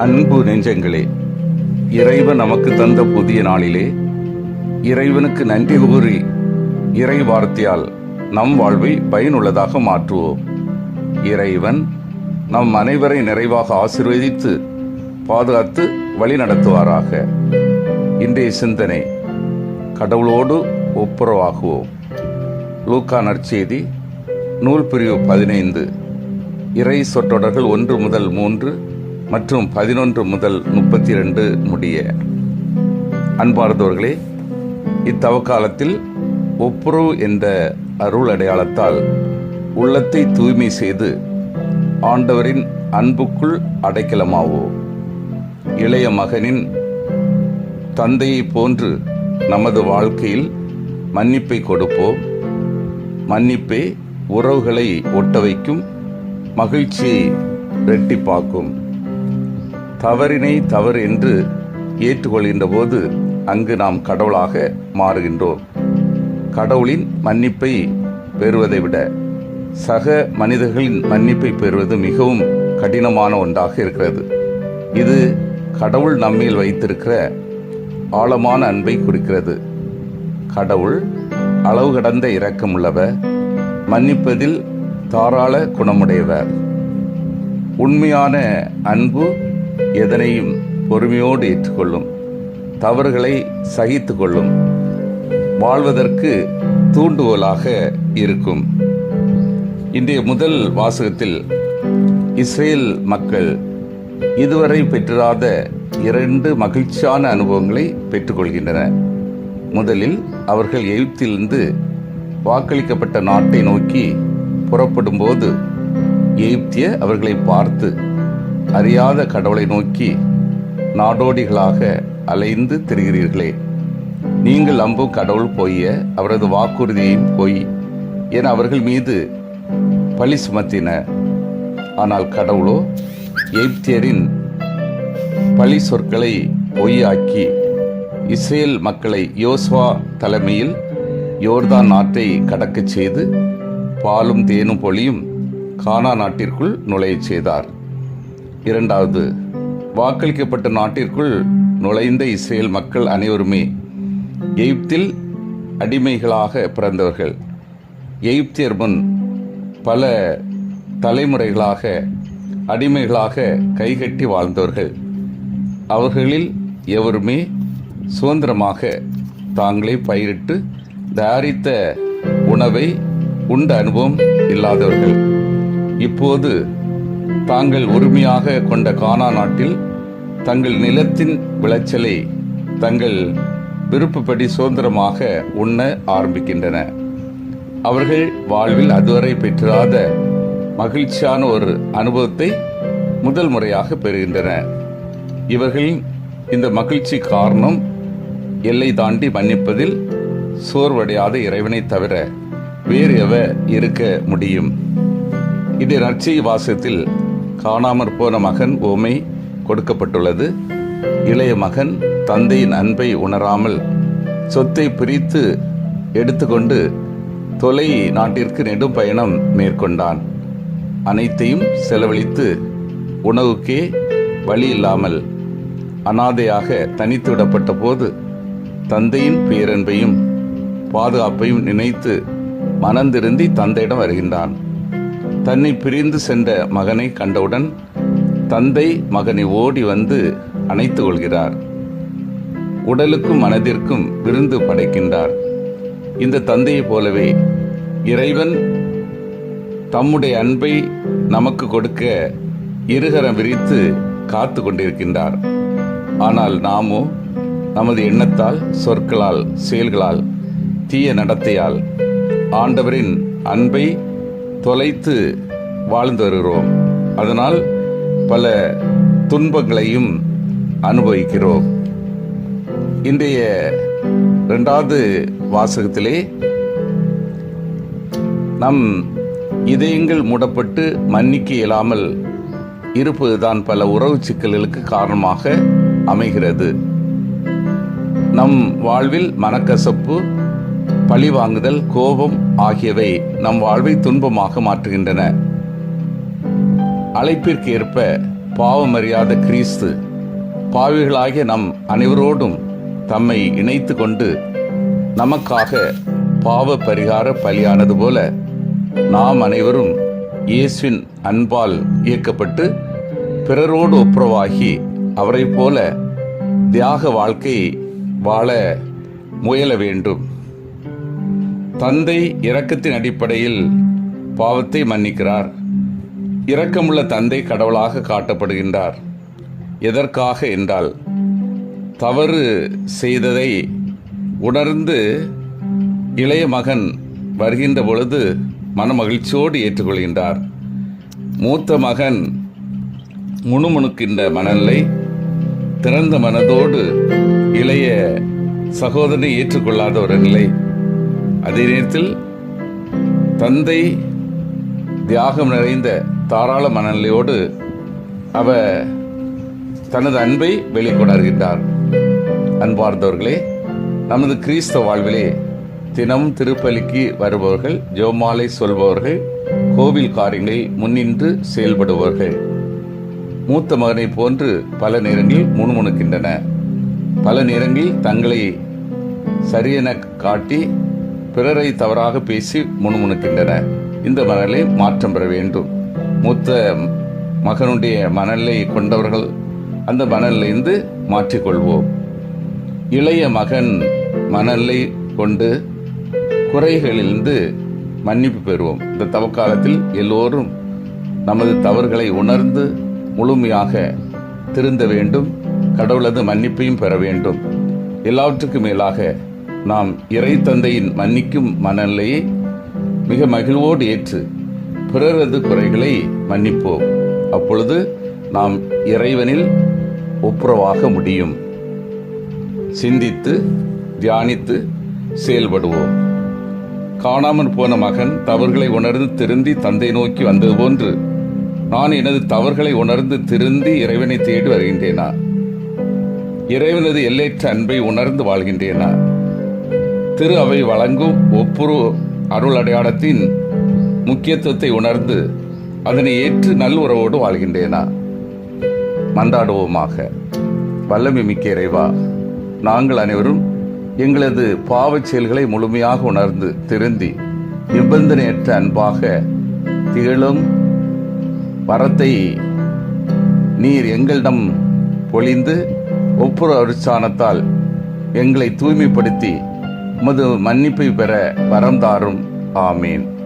அன்பு நெஞ்சங்களே இறைவன் நமக்கு தந்த புதிய நாளிலே இறைவனுக்கு நன்றி கூறி இறை வார்த்தையால் நம் வாழ்வை பயனுள்ளதாக மாற்றுவோம். இறைவன் நம் அனைவரை நிறைவாக ஆசிர்வதித்து பாதுகாத்து வழிநடத்துவாராக. இன்றைய சிந்தனை கடவுளோடு ஒப்புரவாகுவோம். லூக்கா நற்செய்தி நூல் பிரிவு பதினைந்து. இறை சொற்றொடர்கள் ஒன்று முதல் மூன்று மற்றும் பதினொன்று முதல் முப்பத்தி ரெண்டு முடிய. அன்பார்ந்தவர்களே இத்தவக்காலத்தில் ஒப்புரவு என்ற அருள் அடையாளத்தால் உள்ளத்தை தூய்மை செய்து ஆண்டவரின் அன்புக்குள் அடைக்கலமாவோ. இளைய மகனின் தந்தையைப் போன்று நமது வாழ்க்கையில் மன்னிப்பை கொடுப்போம். மன்னிப்பே உறவுகளை ஒட்ட வைக்கும் மகிழ்ச்சியை ரெட்டிப்பாக்கும் தவறினை தவறு என்று ஏற்றுக்கொள்கின்ற போது அங்கு நாம் கடவுளாக மாறுகின்றோம். கடவுளின் மன்னிப்பை பெறுவதை விட சக மனிதர்களின் மன்னிப்பை பெறுவது மிகவும் கடினமான ஒன்றாக இருக்கிறது. இது கடவுள் நம்மில் வைத்திருக்கிற ஆழமான அன்பை குறிக்கிறது. கடவுள் அளவு கடந்த இரக்கமுள்ளவர் மன்னிப்பதில் தாராள குணமுடையவர். உண்மையான அன்பு எதனையும் பொறுமையோடு ஏற்றுக்கொள்ளும். தவறுகளை சகித்து கொள்ளும் வாழ்வதற்கு தூண்டுகோலாக இருக்கும். இன்றைய முதல் வாசகத்தில் இஸ்ரேல் மக்கள் இதுவரை பெற்றிராத இரண்டு மகிழ்ச்சியான அனுபவங்களை பெற்றுக்கொள்கின்றன. முதலில் அவர்கள் எகிப்திலிருந்து வாக்களிக்கப்பட்ட நாட்டை நோக்கி புறப்படும்போது எகிப்திய அவர்களை பார்த்து அறியாத கடவுளை நோக்கி நாடோடிகளாக அலைந்து திரிகிறீர்களே. நீங்கள் அம்பும் கடவுள் பொய்ய அவரது வாக்குறுதியையும் பொய் என அவர்கள் மீது பழி சுமத்தின. ஆனால் கடவுளோ எய்ப்தியரின் பழி சொற்களை பொய்யாக்கி இஸ்ரேல் மக்களை யோஸ்வா தலைமையில் யோர்தான் நாட்டை கடக்கச் செய்து பாலும் தேனும் பொழியும் கானா நாட்டிற்குள் நுழையச் செய்தார். இரண்டாவது வாக்களிக்கப்பட்ட நாட்டிற்குள் நுழைந்த இஸ்ரேல் மக்கள் அனைவருமே எகிப்தில் அடிமைகளாக பிறந்தவர்கள். எகிப்தியர் முன் பல தலைமுறைகளாக அடிமைகளாக கைகட்டி வாழ்ந்தவர்கள். அவர்களில் எவருமே சுதந்திரமாக தாங்களே பயிரிட்டு தயாரித்த உணவை உண்ட அனுபவம் இல்லாதவர்கள். இப்போது தாங்கள் உரிமையாக கொண்ட கானா நாட்டில் தங்கள் நிலத்தின் விளைச்சலை தங்கள் விருப்பப்படி சுதந்திரமாக உண்ண ஆரம்பிக்கின்றன. அவர்கள் வாழ்வில் அதுவரை பெற்றாத மகிழ்ச்சியான ஒரு அனுபவத்தை முதல் முறையாக பெறுகின்றன. இவர்களின் இந்த மகிழ்ச்சி காரணம் எல்லை தாண்டி மன்னிப்பதில் சோர்வடையாத இறைவனை தவிர வேறு எவ இருக்க முடியும். இதை நற்செய் வாசத்தில் காணாமற் போன மகன் ஓமை கொடுக்கப்பட்டுள்ளது. இளைய மகன் தந்தையின் அன்பை உணராமல் சொத்தை பிரித்து எடுத்துக்கொண்டு தொலை நாட்டிற்கு நெடும் பயணம் மேற்கொண்டான். அனைத்தையும் செலவழித்து உணவுக்கே வழி இல்லாமல் அனாதையாக தனித்து விடப்பட்ட போது தந்தையின் பேரன்பையும் பாதுகாப்பையும் நினைத்து மனந்திருந்தி தந்தையிடம் வருகின்றான். தன்னை பிரிந்து சென்ற மகனை கண்டவுடன் தந்தை மகனை ஓடி வந்து அணைத்துக் கொள்கிறார். உடலுக்கும் மனதிற்கும் விருந்து படைக்கின்றார். இந்த தந்தையைப் போலவே இறைவன் தம்முடைய அன்பை நமக்கு கொடுக்க இருகரம் விரித்து காத்து கொண்டிருக்கின்றார். ஆனால் நாமோ நமது எண்ணத்தால் சொற்களால் செயல்களால் தீய நடத்தையால் ஆண்டவரின் அன்பை தொலைத்து வாழ்ந்து வருகிறோம். அதனால் பல துன்பங்களையும் அனுபவிக்கிறோம். இன்றைய ரெண்டாவது வாசகத்திலே நம் இதயங்கள் மூடப்பட்டு மன்னிக்க இயலாமல் இருப்பதுதான் பல உறவு சிக்கல்களுக்கு காரணமாக அமைகிறது. நம் வாழ்வில் மனக்கசப்பு பழி வாங்குதல் கோபம் ஆகியவை நம் வாழ்வை துன்பமாக மாற்றுகின்றன. அழைப்பிற்கு ஏற்ப பாவமறியாத கிறிஸ்து பாவிகளாகிய நம் அனைவரோடும் தம்மை இணைத்து கொண்டு நமக்காக பாவ பரிகார பலியானது போல நாம் அனைவரும் இயேசுவின் அன்பால் இயக்கப்பட்டு பிறரோடு ஒப்புரவாகி அவரைப் போல தியாக வாழ்க்கை வாழ முயல வேண்டும். தந்தை இரக்கத்தின் அடிப்படையில் பாவத்தை மன்னிக்கிறார். இரக்கமுள்ள தந்தை கடவுளாக காட்டப்படுகின்றார். எதற்காக என்றால் தவறு செய்ததை உணர்ந்து இளைய மகன் வருகின்ற பொழுது மனமகிழ்ச்சியோடு ஏற்றுக்கொள்கின்றார். மூத்த மகன் முணுமுணுக்கின்ற மனநிலை திறந்த மனதோடு இளைய சகோதரனை ஏற்றுக்கொள்ளாத ஒரு நிலை. அதே நேரத்தில் தந்தை தியாகம் நிறைந்த தாராள மனநிலையோடு அவ தனது அன்பை வெளிக்கொணர்கின்றார். அன்பார்ந்தவர்களே நமது கிறிஸ்தவ வாழ்விலே தினம் திருப்பலிக்கு வருபவர்கள் ஜோமாலை சொல்பவர்கள் கோவில் காரியங்களில் முன்னின்று செயல்படுபவர்கள். மூத்த மகனை போன்று பல நேரங்களில் முணுமுணுக்கின்றன. பல நேரங்களில் தங்களை சரியென காட்டி பிறரை தவறாக பேசி முணுமுணுக்கின்றன. இந்த மனநிலை மாற்றம் பெற வேண்டும். மூத்த மகனுடைய மனநிலை கொண்டவர்கள் அந்த மனநிலைந்து மாற்றிக்கொள்வோம். இளைய மகன் மனநிலை கொண்டு குறைகளிலிருந்து மன்னிப்பு பெறுவோம். இந்த தவக்காலத்தில் எல்லோரும் நமது தவறுகளை உணர்ந்து முழுமையாக திருந்த வேண்டும். கடவுளது மன்னிப்பையும் பெற வேண்டும். எல்லாவற்றுக்கும் மேலாக நாம் இறை தந்தையின் மன்னிக்கும் மனநிலையை மிக மகிழ்வோடு ஏற்று பிறரது குறைகளை மன்னிப்போம். அப்பொழுது நாம் இறைவனில் ஒப்புரவாக முடியும். சிந்தித்து தியானித்து செயல்படுவோம். காணாமல் போன மகன் தவறுகளை உணர்ந்து திருந்தி தந்தை நோக்கி வந்தது போன்று நான் எனது தவறுகளை உணர்ந்து திருந்தி இறைவனை தேடி வருகின்றேனா? இறைவனது எல்லையற்ற அன்பை உணர்ந்து வாழ்கின்றேனா? திரு அவை வழங்கும் ஒப்புரு அருள் அடையாளத்தின் முக்கியத்துவத்தை உணர்ந்து அதனை ஏற்று நல்லுறவோடு வாழ்கின்றேனா? மன்றாடுவோமாக. வல்லமை மிக்க இறைவா நாங்கள் அனைவரும் எங்களது பாவச் செயல்களை முழுமையாக உணர்ந்து திருந்தி நிபந்தனையற்ற அன்பாக திகழும் வரத்தை நீர் எங்களிடம் பொழிந்து ஒப்புர அருச்சானத்தால் எங்களை தூய்மைப்படுத்தி உமது மன்னிப்பை பெற வரம் தாரும். ஆமீன்.